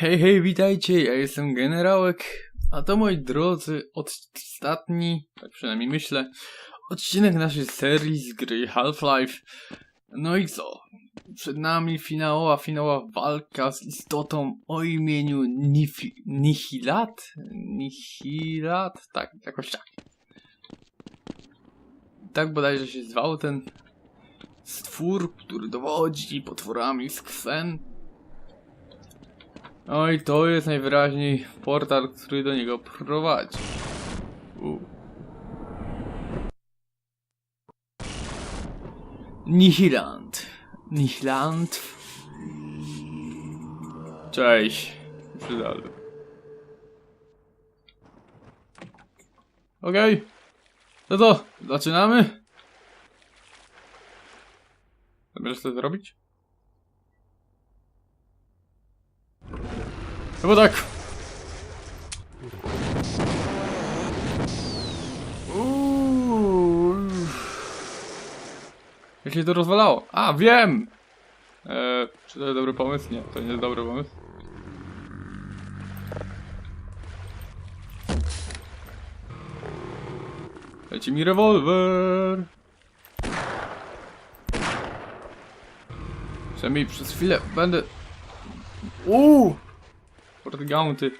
Hej, hej, witajcie, ja jestem generałek, a to moi drodzy, ostatni, tak przynajmniej myślę, odcinek naszej serii z gry Half-Life. No i co? Przed nami finałowa, finałowa walka z istotą o imieniu Nifi, Nihilat? Nihilat? Tak, jakoś tak. Tak bodajże się zwał ten stwór, który dowodzi potworami z Ksen. No i to jest najwyraźniej portal, który do niego prowadzi. U. Nihiland. Nihiland. Cześć. Przydal. Okej. No to, zaczynamy? Zamierzasz to zrobić? Chyba tak. Uuu. Jak się to rozwalało? A, wiem! Eee, czy to jest dobry pomysł? Nie, to nie jest dobry pomysł. Leci mi rewolwer! Przynajmniej przez chwilę będę... Uuu! Portgaunty.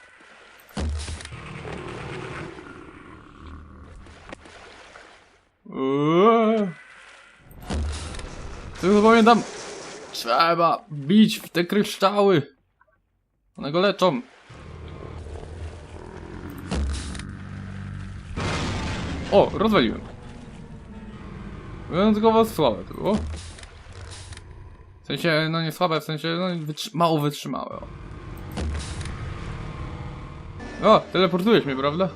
Eee. Tylko pamiętam, trzeba bić w te kryształy. One go leczą. O, rozwaliłem. Wyjątkowo słabe to było. W sensie, no nie słabe, w sensie, no wytrzy mało wytrzymałe. O. O, teleportujesz mnie, prawda?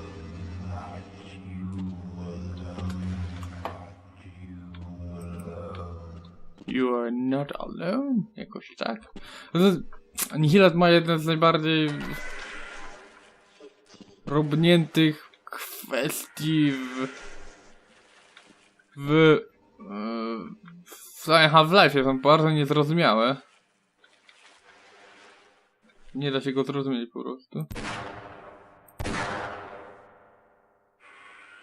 You are not alone? Jakoś tak. Nihilat ma jeden z najbardziej robniętych kwestii w w w Half-Life są bardzo niezrozumiałe. Nie da się go zrozumieć po prostu.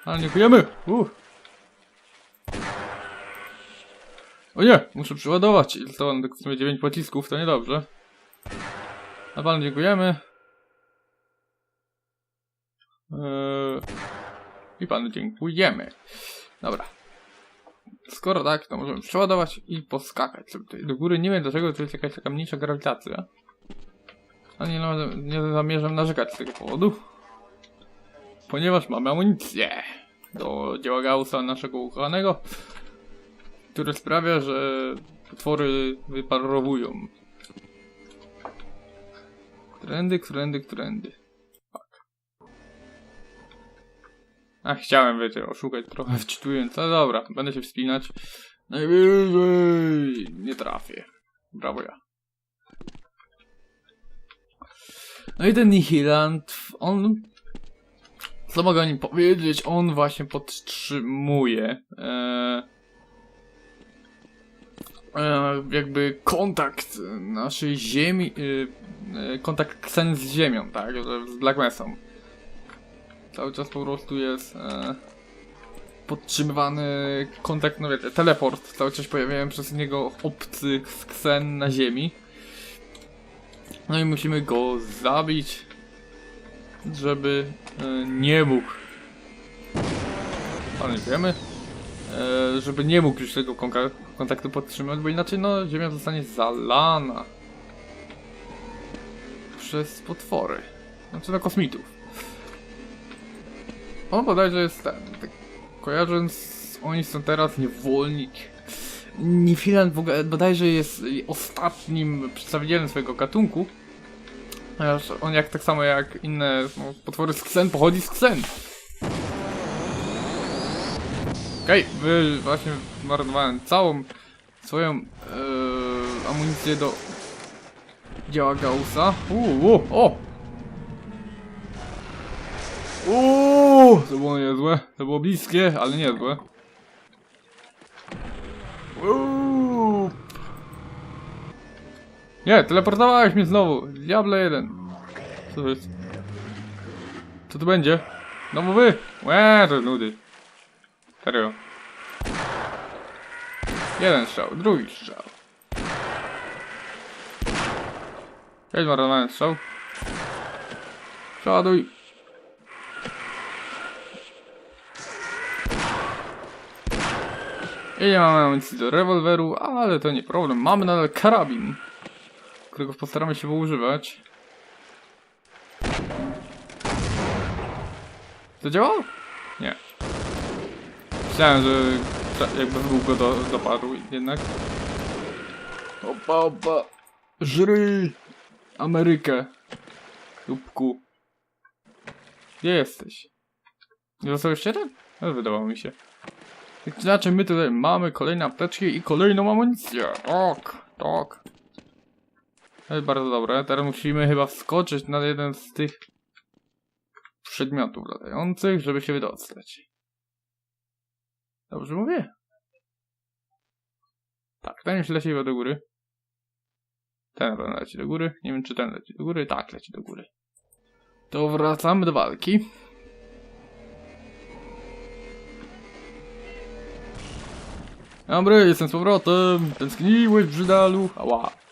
Ale dziękujemy! Uh. O nie! Muszę przeładować. Mam? Tak w sumie 9 pocisków, to niedobrze. Panu dziękujemy. Eee... I panu dziękujemy. Dobra. Skoro tak, to możemy przeładować i poskakać sobie tutaj do góry. Nie wiem dlaczego to jest jakaś taka mniejsza grawitacja. Ale nie, nie zamierzam narzekać z tego powodu. Ponieważ mamy amunicję do dzieła Gaussa naszego ukochanego, które sprawia, że potwory wyparowują. Którędy, którędy, którędy. Tak. A chciałem, wiecie, oszukać trochę wczytując, ale dobra, będę się wspinać. Najwyżej nie trafię. Brawo ja. No i ten Nihiland, on co mogę o nim powiedzieć? On właśnie podtrzymuje e, e, jakby kontakt naszej ziemi, e, e kontakt Ksen z ziemią, tak? Z Black Mesą. Cały czas po prostu jest e, podtrzymywany kontakt, no wiecie, teleport. Cały czas pojawiają przez niego obcy Ksen na ziemi. No i musimy go zabić żeby e, nie mógł wiemy, e, żeby nie mógł już tego kontaktu podtrzymywać, bo inaczej no ziemia zostanie zalana przez potwory, znaczy na kosmitów. On bodajże jest ten, tak kojarząc, oni są teraz niewolnik. Nifiland bodajże jest ostatnim przedstawicielem swojego gatunku, Ponieważ on jak tak samo jak inne no, potwory z Ksen pochodzi z Ksen. Okej, okay, wy właśnie marnowałem całą swoją yy, amunicję do działa Gaussa. Uuu, o! Uuu, to było niezłe. To było bliskie, ale niezłe. Uuu. Nie, teleportowałeś mnie znowu. Diable jeden. Co to jest? Co to będzie? No bo wy! Łe, to nudy. Serio. Jeden strzał, drugi strzał. Jest marnowany strzał. Przeładuj. I nie mamy amunicji do rewolweru, ale to nie problem. Mamy nadal karabin, którego postaramy się używać. To działało? Nie. Myślałem, że jakby Bóg go do, dopadł jednak. Opa, opa. Żryj Amerykę. Lubku. Gdzie jesteś? Nie został jeszcze jeden? No, wydawało mi się. Tak Znaczy my tutaj mamy kolejne apteczki i kolejną amunicję. Tak, tak. To jest bardzo dobre. Teraz musimy chyba wskoczyć na jeden z tych przedmiotów latających, żeby się wydostać. Dobrze mówię? Tak, ten już leci do góry. Ten leci do góry. Nie wiem, czy ten leci do góry. Tak, leci do góry. To wracamy do walki. Dobry, jestem z powrotem. Tęskniłeś brzydalu. Ała.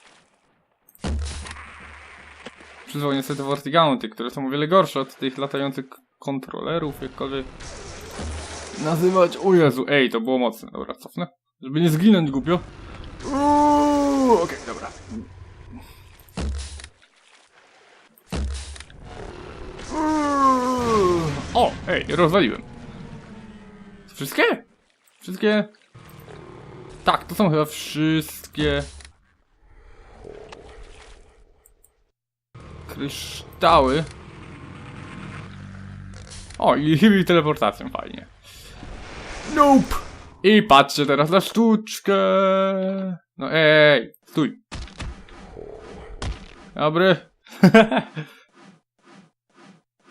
Przyzwał niestety Vortigaunty, które są o wiele gorsze od tych latających kontrolerów, jakkolwiek nazywać. O Jezu, ej, to było mocne. Dobra, cofnę. Żeby nie zginąć głupio. Uuu, Okej, dobra. Uuu. O, ej, rozwaliłem. Wszystkie? Wszystkie? Tak, to są chyba wszystkie kryształy. O, i, i teleportacją, fajnie. Nope! I patrzcie teraz na sztuczkę. No ej, stój. Dobry.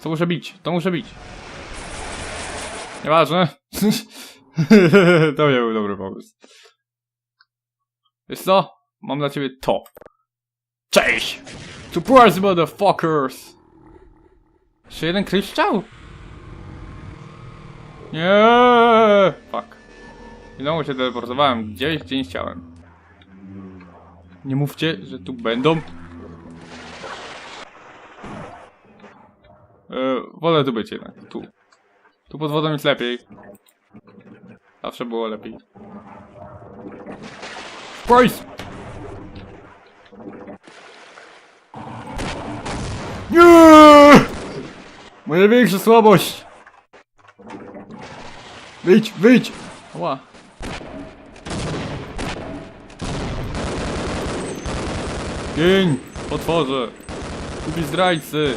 to muszę bić, to muszę bić. Nieważne. to nie był dobry pomysł. Wiesz co? Mam dla ciebie to. Cześć! Surprise motherfuckers! Jeszcze jeden kryształ? Nie! Fuck. I Znowu się teleportowałem gdzieś, gdzie nie chciałem. Nie mówcie, że tu będą. E, wolę tu być jednak. Tu. Tu pod wodą jest lepiej. Zawsze było lepiej. Price! Nie! Moja większa słabość! Wyjdź, wyjdź! Ła. Gień, potworze! Kupi zdrajcy!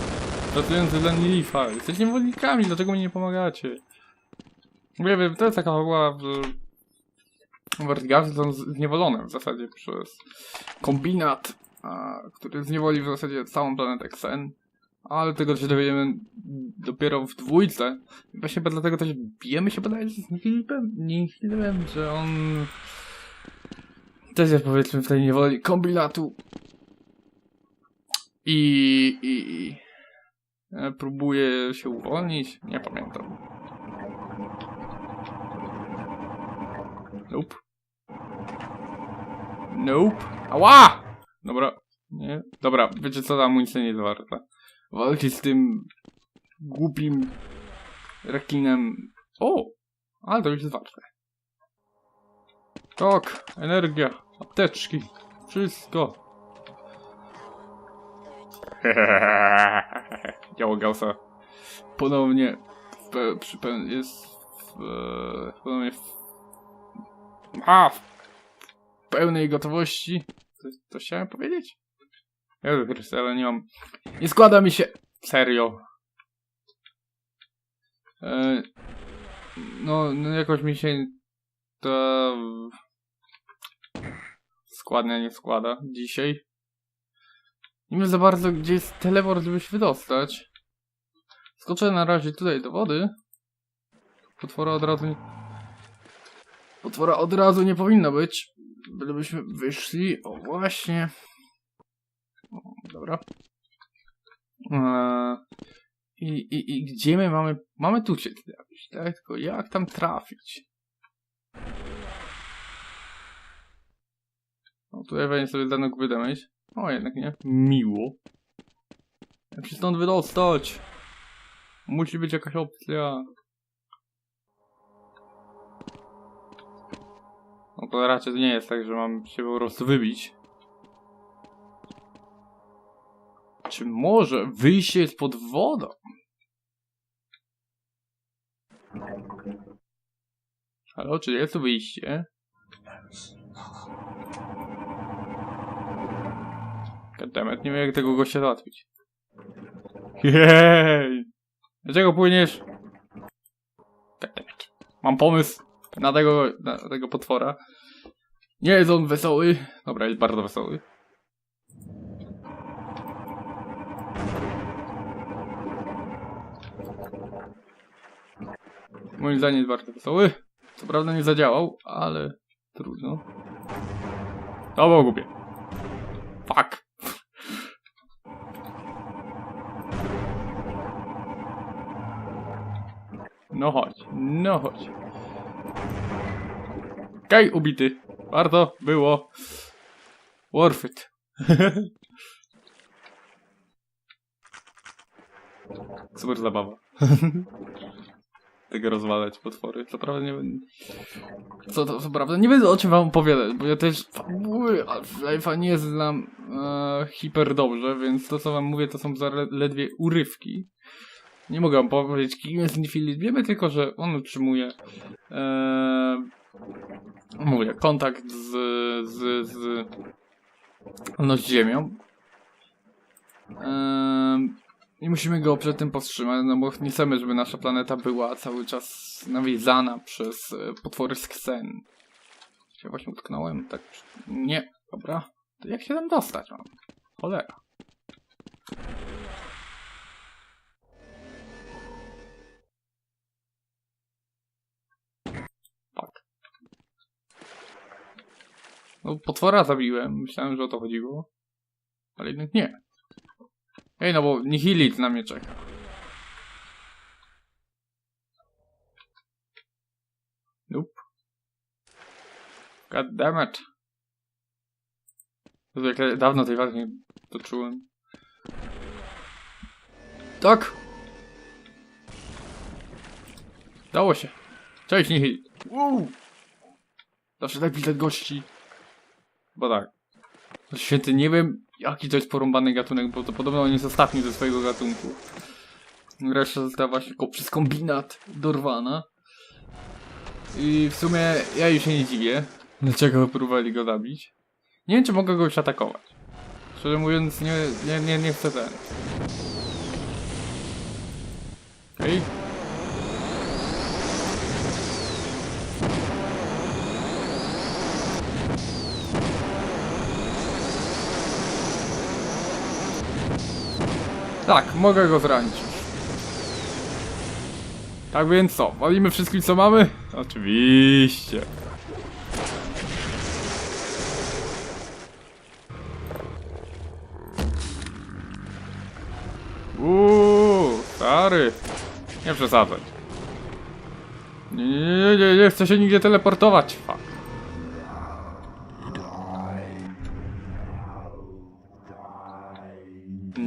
Pracujący dla Nilifa! Jesteście niewolnikami, dlaczego mi nie pomagacie? Nie wiem, to jest taka fabuła w... Vertigarzy są zniewolone w zasadzie przez kombinat, a, który zniewoli w zasadzie całą planetę Xen. Ale tego się dowiemy dopiero w dwójce. Właśnie dlatego też bijemy się bodajże z Nihilem, Nihilem, że on też jest powiedzmy w tej niewoli kombinatu. I, i, i e, próbuje się uwolnić. Nie pamiętam. Nope. Nope. Ała! Dobra. Nie. Dobra, wiecie co, ta amunicja nie jest warta. Walki z tym głupim rekinem. O! Ale to już jest warte. Tak, energia, apteczki, wszystko. Działo Gaussa ponownie w, przy, jest w, ponownie w, a, w pełnej gotowości. To, to chciałem powiedzieć? Jezu Chryste, ale nie mam. Nie składa mi się. Serio. E, no, no, jakoś mi się to składnia nie składa dzisiaj. Nie wiem za bardzo, gdzie jest teleport, żeby się wydostać. Skoczę na razie tutaj do wody. Potwora od razu nie... Potwora od razu nie powinno być. Bylebyśmy wyszli. O, właśnie. Dobra. Eee, i, i, I gdzie my mamy... Mamy tu się trafić, tak? Tylko jak tam trafić? No tutaj pewnie sobie da nóg wydamać. O, jednak nie. Miło. Jak się stąd wydostać? Musi być jakaś opcja. No to raczej nie jest tak, że mam się po prostu wybić. Czy może wyjście jest pod wodą? Halo, czy jest tu wyjście? Goddammit, nie wiem jak tego gościa załatwić. Jej! Dlaczego płyniesz? Goddammit. Mam pomysł na tego, na tego potwora. Nie jest on wesoły. Dobra, jest bardzo wesoły. Moim zdaniem jest bardzo wesoły. Co prawda nie zadziałał, ale trudno. To było głupie. Fuck. No chodź, no chodź. Okej, ubity. Warto było. Worth it. Super zabawa. Tego rozwalać potwory. Co prawda nie wiem. Co to co prawda nie wiem o czym wam opowiadać, bo ja też fabuły Half-Life'a nie znam e, hiper dobrze, więc to co wam mówię to są zaledwie urywki. Nie mogę wam powiedzieć kim jest Nifilid. Wiemy tylko, że on utrzymuje e, mówię, kontakt z, z, z no, z Ziemią. Ehm, I musimy go przed tym powstrzymać, no bo nie chcemy, żeby nasza planeta była cały czas nawiedzana przez e, potwory z Xen. Się właśnie utknąłem, tak. Nie, dobra. To jak się tam dostać mam? Cholera. Fuck. No, potwora zabiłem. Myślałem, że o to chodziło. Ale jednak nie. Ej, no bo Nihilit na mnie czeka. Nope. God damn it. Zwykle dawno tej walki nie toczyłem. Tak! Dało się. Cześć Nihilit. Woo! Zawsze tak widać gości. Bo tak. Święty, nie wiem jaki to jest porąbany gatunek, bo to podobno on jest ostatni ze swojego gatunku. Reszta została właśnie ko- przez kombinat dorwana. I w sumie ja już się nie dziwię, dlaczego próbowali go zabić. Nie wiem, czy mogę go już atakować. Szczerze mówiąc, nie, nie, nie, nie chcę ten. Okej. Tak, mogę go zranić. Tak więc co, walimy wszystkim co mamy? Oczywiście. Uuu, stary. Nie przesadzać. Nie, nie, nie, nie, nie chcę się nigdzie teleportować. Fuck.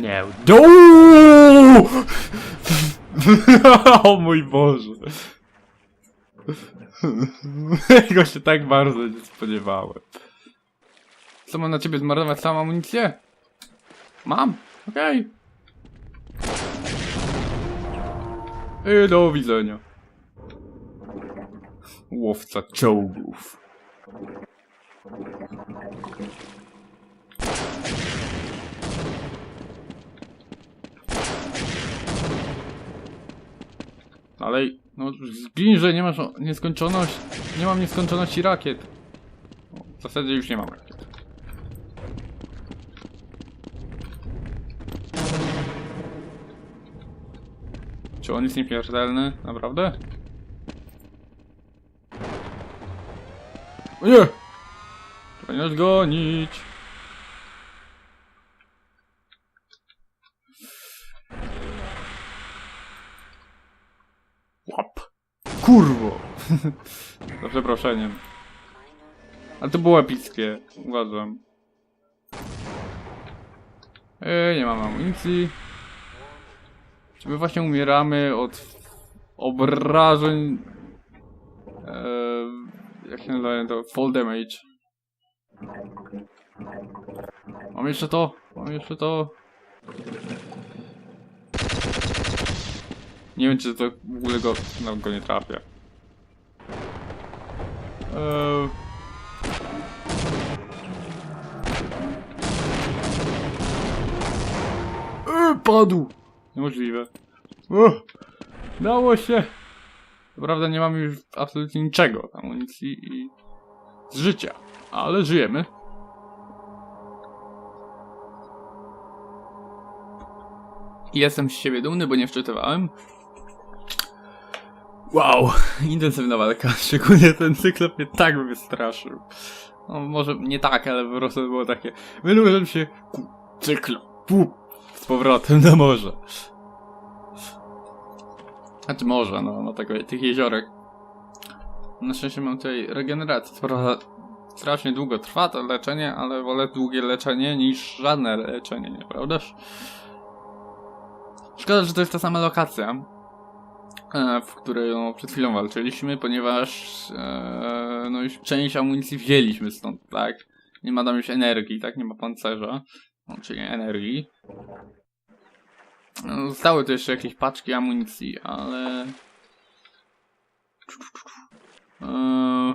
Nie. Do! o mój Boże. Tego się tak bardzo nie spodziewałem. Co mam na ciebie zmarnować całą amunicję? Mam. Okej. I do widzenia. Łowca czołgów. Dalej, no że nie masz nieskończoność, nie mam nieskończoności rakiet. W zasadzie już nie mam rakiet. Czy on jest nieśmiertelny? Naprawdę? O nie! Powinieneś gonić. Kurwo! Za przeproszeniem. Ale to było epickie, uważam. Ej, nie mam amunicji. Czy my właśnie umieramy od obrażeń... Eee, jak się nazywa to? Fall damage. Mam jeszcze to, mam jeszcze to. Nie wiem, czy to w ogóle go, no, go nie trafię. Eee... Eee, padł! Niemożliwe. Uch, dało się! Prawda nie mamy już absolutnie niczego, amunicji i z życia, ale żyjemy. I Jestem z siebie dumny, bo nie wczytywałem. Wow, intensywna walka, szczególnie ten cyklop mnie tak wystraszył. No może nie tak, ale po prostu było takie, wynurzyłem się ku cyklopu z powrotem na morze. Znaczy morze, no, no tego, tych jeziorek. Na szczęście mam tutaj regenerację, prawda strasznie długo trwa to leczenie, ale wolę długie leczenie niż żadne leczenie, nieprawdaż? Szkoda, że to jest ta sama lokacja, w której no, przed chwilą walczyliśmy, ponieważ e, no już część amunicji wzięliśmy stąd, tak? Nie ma tam już energii, tak? Nie ma pancerza, no, czyli energii. No, Zostały tu jeszcze jakieś paczki amunicji, ale... Eee...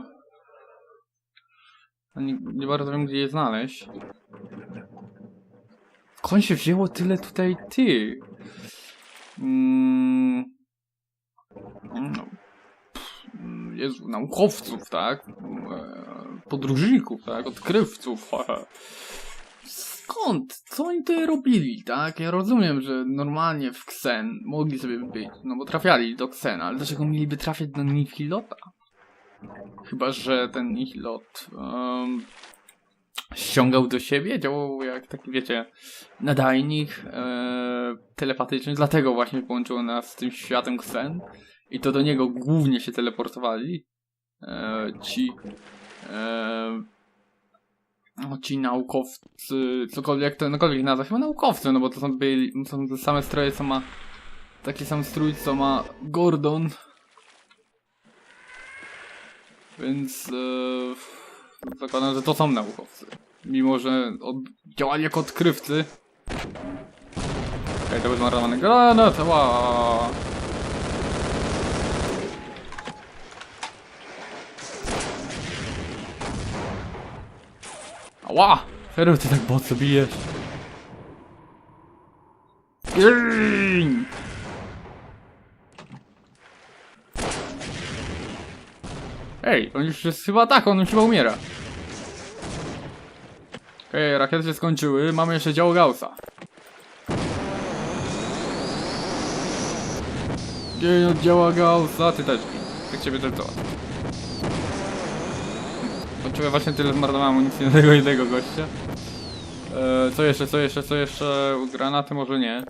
Nie, nie bardzo wiem, gdzie je znaleźć. Skąd się wzięło tyle tutaj ty? Mm, no, Jezu, naukowców, tak? E, Podróżników, tak? Odkrywców. Skąd? Co oni tutaj robili, tak? Ja rozumiem, że normalnie w Ksen mogli sobie być, no bo trafiali do Ksena, ale dlaczego mieliby trafiać do Nihilota? Chyba, że ten Nihilot um, ściągał do siebie, działał jak taki, wiecie, nadajnik e, telepatyczny, dlatego właśnie połączyło nas z tym światem Ksen i to do niego głównie się teleportowali e, ci e, no, ci naukowcy, cokolwiek to, cokolwiek nazwa, chyba naukowcy, no bo to są, byli, są te same stroje, co ma, taki sam strój, co ma Gordon. Więc e, zakładam, że to są naukowcy. Mimo, że od, działali jako odkrywcy. Okej, to był zmarnowany granat, ła. Serio ty tak mocno bijesz? Gin! Ej, on już jest chyba tak, on już chyba umiera. Okej, rakiety się skończyły, mamy jeszcze działo Gaussa. Dzień od działa Gaussa, ty też. Tak ciebie też to. Dlaczego właśnie tyle zmarnowałem amunicji na tego jednego gościa? E, co jeszcze, co jeszcze, co jeszcze? Granaty może nie.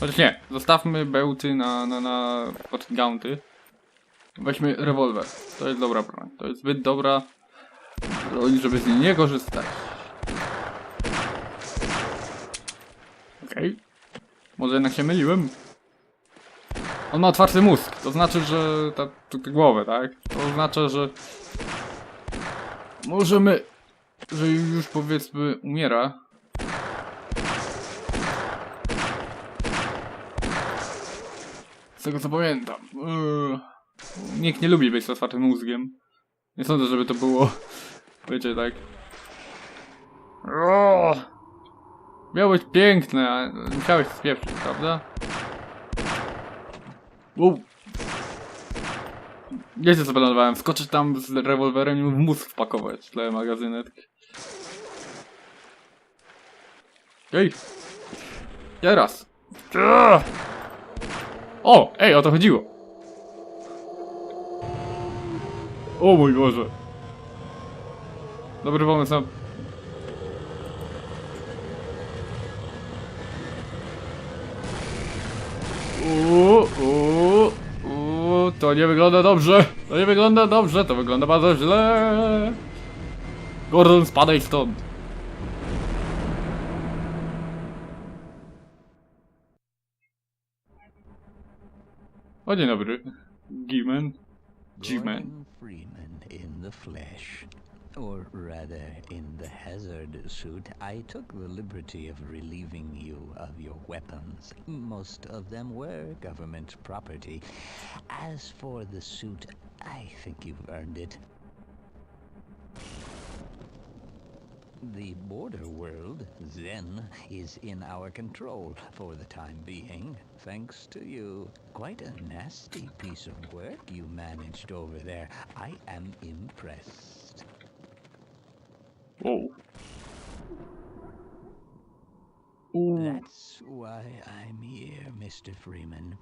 Chociaż nie, zostawmy bełty na, na, na gaunty. Weźmy rewolwer. To jest dobra broń. To jest zbyt dobra broń, żeby z niej nie korzystać. Okej. Może jednak się myliłem? On ma otwarty mózg, to znaczy, że... Ta, ta, ta głowę, tak? To oznacza, że... Możemy... Że już powiedzmy umiera. Z tego co pamiętam. Yy, nikt nie lubi być z otwartym mózgiem. Nie sądzę, żeby to było... Wiecie, tak... O! Miało być piękne, a musiałeś spieprzyć, prawda? Wow. Wiecie co planowałem? Skoczyć tam z rewolwerem i mu mózg wpakować tle magazynek. Ej! Teraz! O! Ej, o to chodziło! O mój Boże! Dobry pomysł na... To nie wygląda dobrze. To nie wygląda dobrze. To wygląda bardzo źle. Gordon, spadaj stąd. O, dzień dobry. Gimen. Gordon Freeman in the flesh. Or rather, in the hazard suit, I took the liberty of relieving you of your weapons. Most of them were government property. As for the suit, I think you've earned it. The border world, then, is in our control for the time being, thanks to you. Quite a nasty piece of work you managed over there. I am impressed. Wow. Uuu. That's why I'm here, Mr. Freeman.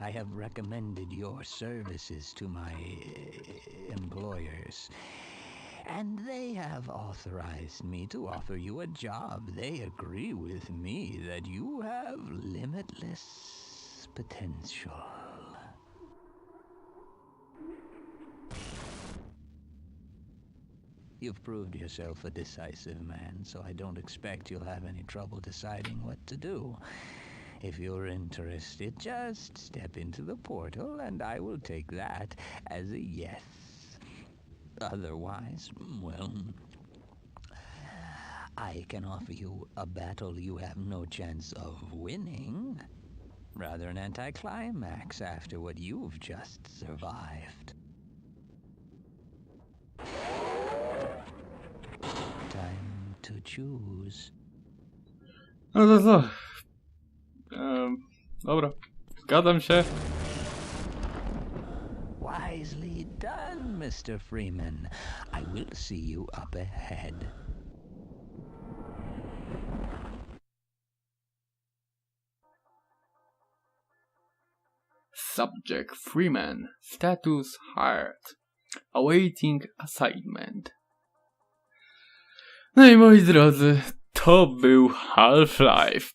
I have recommended your services to my uh, employers. And they have authorized me to offer you a job. They agree with me that you have limitless potential. You've proved yourself a decisive man, so I don't expect you'll have any trouble deciding what to do. If you're interested, just step into the portal and I will take that as a yes. Otherwise, well, I can offer you a battle you have no chance of winning. Rather an anticlimax after what you've just survived. Time to choose. No to co? Ehm, dobra. Zgadzam się. Wisely done, Mr. Freeman. I will see you up ahead. Subject Freeman. Status hired. Awaiting assignment. No i moi drodzy, to był Half-Life.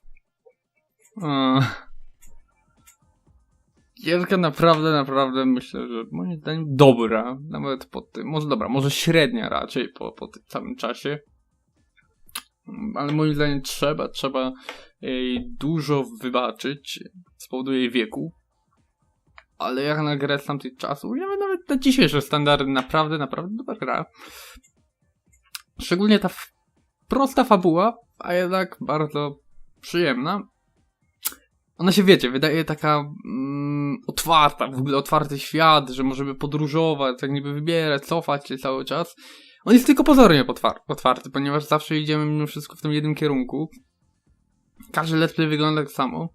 Gierka naprawdę, naprawdę myślę, że moim zdaniem dobra. Nawet po tym, może dobra, może średnia raczej po, po tym całym czasie. Ale moim zdaniem trzeba, trzeba jej dużo wybaczyć z powodu jej wieku. Ale jak na grę z tamtych czasów, nawet na dzisiejsze standardy naprawdę, naprawdę dobra gra. Szczególnie ta prosta fabuła, a jednak bardzo przyjemna. Ona się, wiecie, wydaje taka mm, otwarta, w ogóle otwarty świat, że możemy podróżować, tak niby wybierać, cofać się cały czas. On jest tylko pozornie otwarty, ponieważ zawsze idziemy mimo wszystko w tym jednym kierunku. Każdy let's play wygląda tak samo.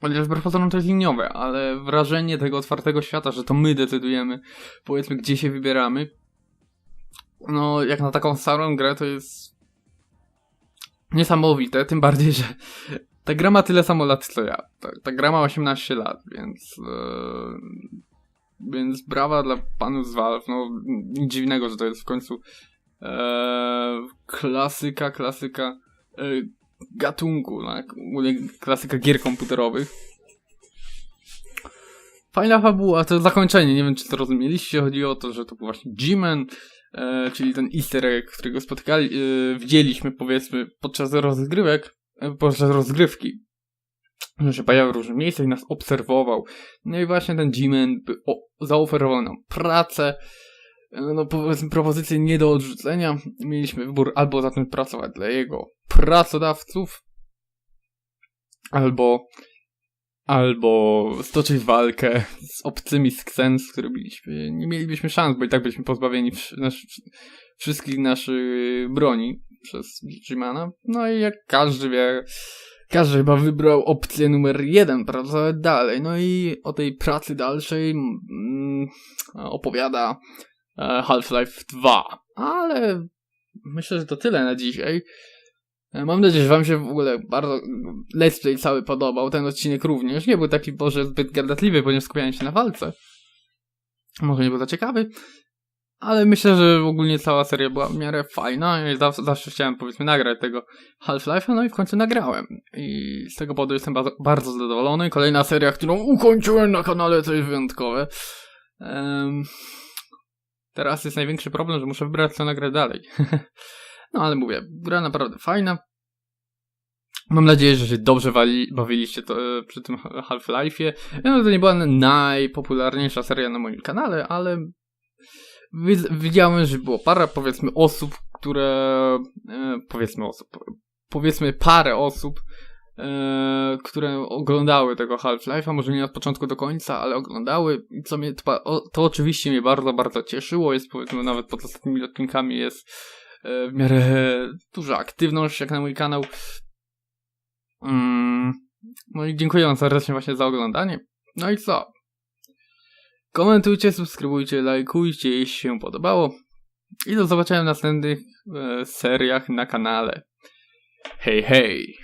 Chociaż wbrew pozorom to jest liniowe, ale wrażenie tego otwartego świata, że to my decydujemy, powiedzmy, gdzie się wybieramy, no, jak na taką starą grę, to jest niesamowite, tym bardziej, że ta gra ma tyle samo lat co ja. Ta, ta gra ma 18 lat, więc e, więc brawa dla panów z Valve, no nic dziwnego, że to jest w końcu e, klasyka, klasyka e, gatunku, tak? Klasyka gier komputerowych. Fajna fabuła, to zakończenie, nie wiem czy to rozumieliście, chodzi o to, że to był właśnie G-Man, e, czyli ten easter egg, którego spotykali, e, widzieliśmy powiedzmy podczas rozgrywek, e, podczas rozgrywki, że się pojawił w różnych miejscach i nas obserwował. No i właśnie ten o, zaoferował nam pracę, no powiedzmy propozycję nie do odrzucenia. Mieliśmy wybór albo zacząć pracować dla jego pracodawców, albo albo stoczyć walkę z obcymi z Xens, które byliśmy, nie mielibyśmy szans, bo i tak byliśmy pozbawieni wszystkich naszych broni przez G-Mana. No i jak każdy wie, każdy chyba wybrał opcję numer jeden, pracować dalej. No i o tej pracy dalszej mm, opowiada e, Half-Life 2. Ale myślę, że to tyle na dzisiaj. E, Mam nadzieję, że wam się w ogóle bardzo let's play cały podobał. Ten odcinek również. Nie był taki, Boże, zbyt gadatliwy, ponieważ skupiałem się na walce. Może nie był za ciekawy. Ale myślę, że ogólnie cała seria była w miarę fajna i zawsze, zawsze chciałem powiedzmy nagrać tego Half-Life'a, no i w końcu nagrałem. I z tego powodu jestem bardzo, bardzo zadowolony. Kolejna seria, którą ukończyłem na kanale, to jest wyjątkowe. Em, teraz jest największy problem, że muszę wybrać co nagrać dalej. no ale mówię, gra naprawdę fajna. Mam nadzieję, że się dobrze wali, bawiliście to, e, przy tym Half-Life'ie. No, to nie była najpopularniejsza seria na moim kanale, ale wi- widziałem, że było parę, powiedzmy, osób, które, e, powiedzmy osób, powiedzmy parę osób, e, które oglądały tego Half-Life'a, może nie od początku do końca, ale oglądały, i co mnie, to, to oczywiście mnie bardzo, bardzo cieszyło, jest powiedzmy nawet pod ostatnimi odcinkami jest w miarę duża aktywność jak na mój kanał. Mm, no i dziękuję wam serdecznie właśnie za oglądanie. No i co? Komentujcie, subskrybujcie, lajkujcie, jeśli się podobało. I do zobaczenia w następnych e, seriach na kanale. Hej, hej!